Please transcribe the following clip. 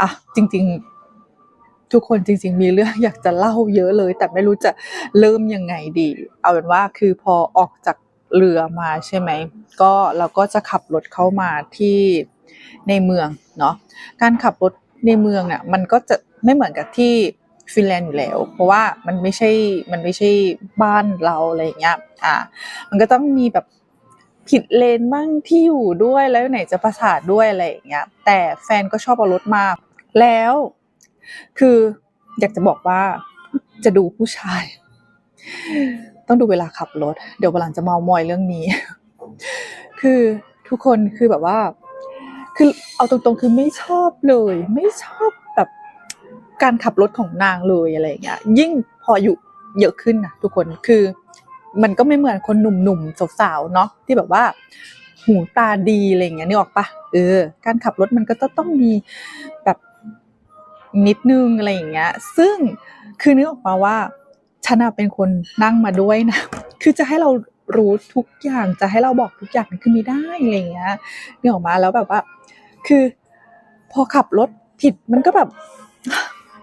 อะจริง ๆ ทุกคนจริง ๆ มีเรื่องอยากจะเล่าเยอะเลย แต่ไม่รู้จะเริ่มยังไงดี เอาเป็นว่าคือพอออกจากเรือมาใช่ไหม ก็เราก็จะขับรถเข้ามาที่ในเมืองเนาะการขับรถในเมืองเนี่ยมันก็จะไม่เหมือนกับที่ฟินแลนด์อยู่แล้ว เพราะว่ามันไม่ใช่มันไม่ใช่บ้านเราอะไรอย่างเงี้ยอ่ามันก็ต้องมีแบบผิดเลนบ้างที่อยู่ด้วยแล้วไหนจะประสาทด้วยอะไรอย่างเงี้ยแต่แฟนก็ชอบเอารถมาก แล้ว คืออยากจะบอกว่าจะดูผู้ชาย ต้องดูเวลาขับรถ เดี๋ยววันหลังจะเมามอยเรื่องนี้ คือทุกคนคือแบบว่า คือเอาตรงๆคือไม่ชอบเลย ไม่ชอบแบบการขับรถของนางเลยอะไรอย่างเงี้ย ยิ่งพออยู่เยอะขึ้นนะทุกคนคือมันก็ไม่เหมือนคนหนุ่มๆสาวๆเนาะที่แบบว่า หูตาดีอะไรอย่างเงี้ยนึกออกปะเออ การขับรถมันก็จะต้องมีแบบ นิดนึงอะไรอย่างเงี้ย ซึ่งคือนึกออกมาว่าฉันเป็นคนนั่งมาด้วยนะ คือจะให้เรารู้ทุกอย่างจะให้เราบอกทุกอย่างคือไม่ได้อะไรอย่างเงี้ยนึกออกมาแล้วแบบว่า คือ พอขับรถผิดมันก็แบบ